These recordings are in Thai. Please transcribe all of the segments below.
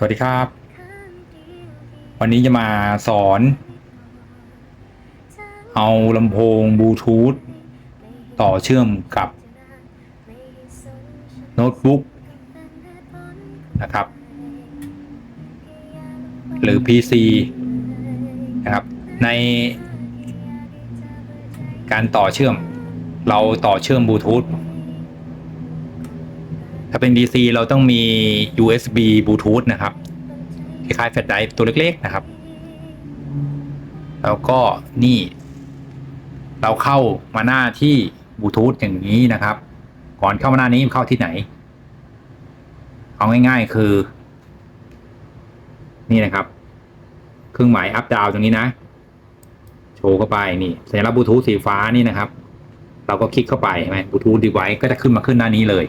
สวัสดีครับ วันนี้จะมาสอน เอาลำโพงบลูทูธต่อเชื่อมกับโน้ตบุ๊กนะครับ หรือ PC นะครับ ในการต่อเชื่อม เราต่อเชื่อมบลูทูธ ถ้าเป็น DC เราต้องมี USB บลูทูธนะครับ คล้ายๆแฟลชไดรฟ์ตัวเล็กๆนะครับ แล้วก็นี่ เราเข้ามาหน้าที่บลูทูธอย่างนี้นะครับ ก่อนเข้ามาหน้านี้เข้าที่ไหน เอาง่ายๆคือ นี่นะครับ เครื่องหมายอัพดาวตรงนี้นะ โชว์เข้าไปนี่สัญลักษณ์บลูทูธสีฟ้านี่นะครับ เราก็คลิกเข้าไปใช่ไหมบลูทูธดีไว้ก็จะขึ้นมาขึ้นหน้านี้เลย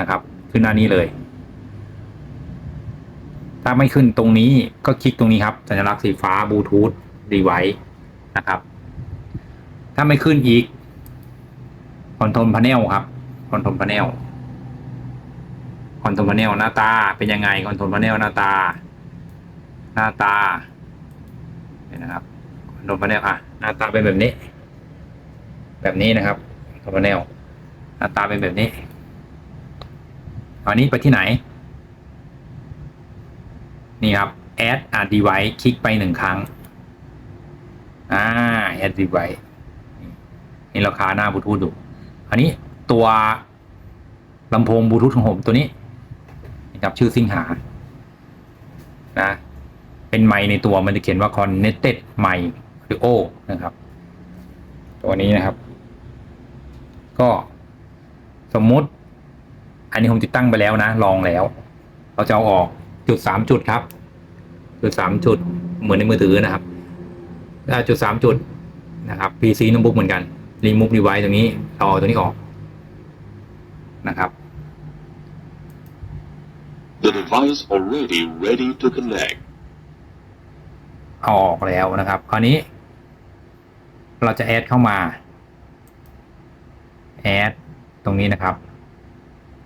นะครับ ขึ้นหน้านี้เลย ถ้าไม่ขึ้นตรงนี้ก็คลิกตรงนี้ครับ สัญลักษณ์สีฟ้าบลูทูธดีไวนะครับ ถ้าไม่ขึ้นอีกคอนโทรลพาเนลครับคอนโทรลพาเนลคอนโทรลพาเนลหน้าตาเป็นยังไงคอนโทรลพาเนลหน้าตา หน้าตาเนี่ยนะครับคอนโทรลพาเนลอะหน้าตาเป็นแบบนี้ แบบนี้นะครับคอนโทรลพาเนลหน้าตาเป็นแบบนี้ ตอนนี้ไปที่ไหน นี่ครับ add a device คลิกไปหนึ่งครั้ง อ่า add device นี่ราคาหน้าบลูทูธดูอันนี้ตัวลำโพงบลูทูธของผมตัวนี้นะครับชื่อสิงหา นะ เป็นไมในตัวมันจะเขียนว่า connected mic audio นะครับ ตัวนี้นะครับ ก็สมมติ อันนี้ผมติดตั้งไปแล้วนะ ลองแล้ว เราจะเอาออกจุดสามจุดครับ จุดสามจุดเหมือนในมือถือนะครับถ้าจุดสามจุดนะครับ PC โน้ตบุ๊กเหมือนกันรีมูฟดีไวตรงนี้เราเอาตัวนี้ออกนะครับ The device already ready to connect. เอาออกแล้วนะครับ คราวนี้ เราจะแอดเข้ามาแอดตรงนี้นะครับ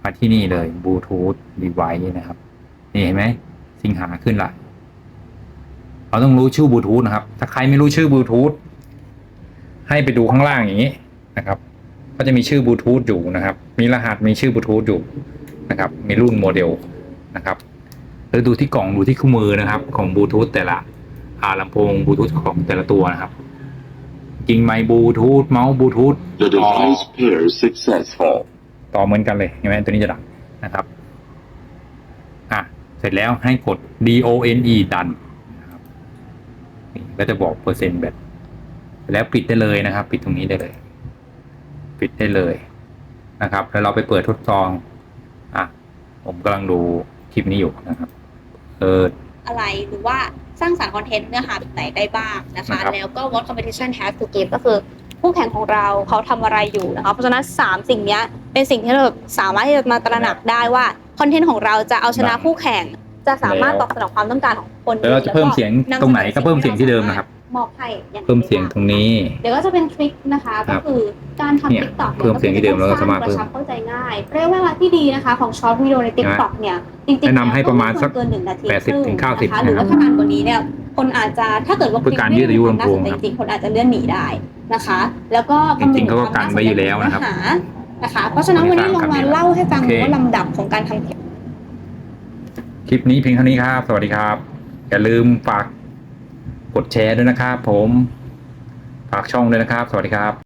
มาที่นี่เลยบลูทูธดีไวนี่นะครับ นี่เห็นไหมสิงหาขึ้นละเราต้องรู้ชื่อบลูทูธนะครับ ถ้าใครไม่รู้ชื่อบลูทูธให้ไปดูข้างล่างอย่างนี้นะครับ ก็จะมีชื่อบลูทูธอยู่นะครับ มีรหัสมีชื่อบลูทูธอยู่นะครับ มีรุ่นโมเดลนะครับหรือดูที่กล่องดูที่คู่มือนะครับ ของบลูทูธแต่ละอาลำโพงบลูทูธของแต่ละตัวนะครับจริงไหมบลูทูธเมาส์บลูทูธ The device pairs successful. ต่อเหมือนกันเลยเห็นไหมตัวนี้จะดังนะครับอะเสร็จแล้วให้กด D O N E ดันนะครับนี่ก็จะบอกเปอร์เซ็นต์แบตแล้วปิดได้เลยนะครับ ปิดตรงนี้ได้เลย ปิดได้เลยนะครับ แล้วเราไปเปิดทดลองอะผมกำลังดูคลิปนี้อยู่นะครับเปิดอะไรหรือว่าสร้างสรรค์คอนเทนต์เนื้อหาแบบไหนได้บ้างนะคะนะครับแล้วก็ what competition has to give ก็คือ คู่แข่งของเราเขาทำอะไรอยู่นะคะเพราะฉะนั้น 3 สิ่งเนี้ยเป็นสิ่งที่เราแบบสามารถที่จะมาตระหนักได้ว่าคอนเทนต์ของเราจะเอาชนะคู่แข่ง จะสามารถตอบสนองความต้องการของคนแล้วเราจะเพิ่มเสียงตรงไหนก็เพิ่มเสียงที่เดิมนะครับมอบให้อย่างเพิ่มเสียงตรงนี้ เดี๋ยวก็จะเป็นทริคนะคะครัก็บคือการเนี่ยทำ TikTok เพิ่มเสียงที่เดิมแล้วก็สามารถกระชับเข้าใจง่ายระยะเวลาที่ดีนะคะของช็อตวิดีโอใน TikTok เนี่ยจริงๆแนะนำให้ประมาณสักเกินหนึ่งนาที80ถึง90นะคะหรือว่าถ้านานกว่านี้เนี่ย คนอาจจะถ้าเกิดว่าเพื่อการยืดอายุลำโพงน่าสนใจจริงๆคนอาจจะเลื่อนหนีได้นะคะ แล้วก็คำนึจริงๆเขาก็กันไว้อยู่แล้วนะครับเนื้อหานะคะ เพราะฉะนั้นวันนี้ลงมาเล่าให้ฟังโอเคว่าลำดับของการทำคลิปนี้เพียงเท่านี้ครับ สวัสดีครับ อย่าลืมฝากกดแชร์ด้วยนะครับผม ฝากช่องด้วยนะครับ สวัสดีครับ